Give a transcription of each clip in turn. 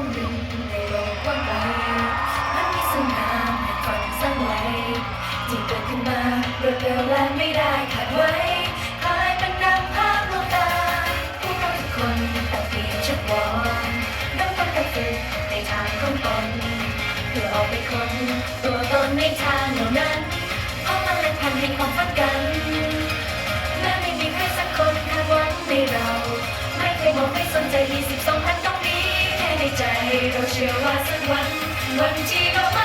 ต้องยืนในโวางไกลมันมีสนามให้ฝันสร้ไว้ที่เกิดขึ้นมาเร็วและไม่ได้ขาดไว้คลายเป็นดัภาพลวตาผู้คนทุต่เพียนชุดวอนเริ่มต้นกาฝึกในทางของตนเพื่อออกไปคนตัวตนในทางเหล่านั้นเพราะมล็นพันธุ์แห่ความฝันกัแม้ไม่มีใครสักคนคาดหวังในเรา ไม่เคยมองไม่สนใจที่สิ ใจเราเชื่อว่าสักวัน วันที่เรา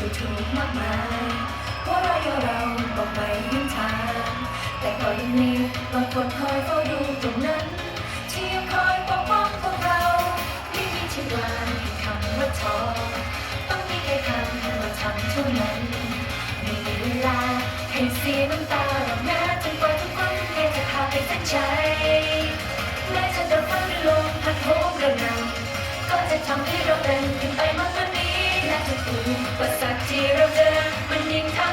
ดูถูกมากมายเพราะเราอย่เราต้องไปยิ้มทางแต่ก็ยังมีบางคนคอยเฝ้าดูตรงนั้น ที่ยังคอยปกป้องพวกเราไม่มีที่วางให้คำว่าท้อต้องมีแค่คำว่าทำเท่านั้นไม่มีเวลาให้เสียน้ำตาหรอกนะจนกว่าทุกคนแค่จะพาไปเส้นใจแม้จะโดนฟ้าหรือลมพัดโหมกระหน่ำก็จะทำให้เราเดินขึ้นไปมากกว่านี้ นักทุกอุปสรรคที่เราเจอมันยิ่งทำ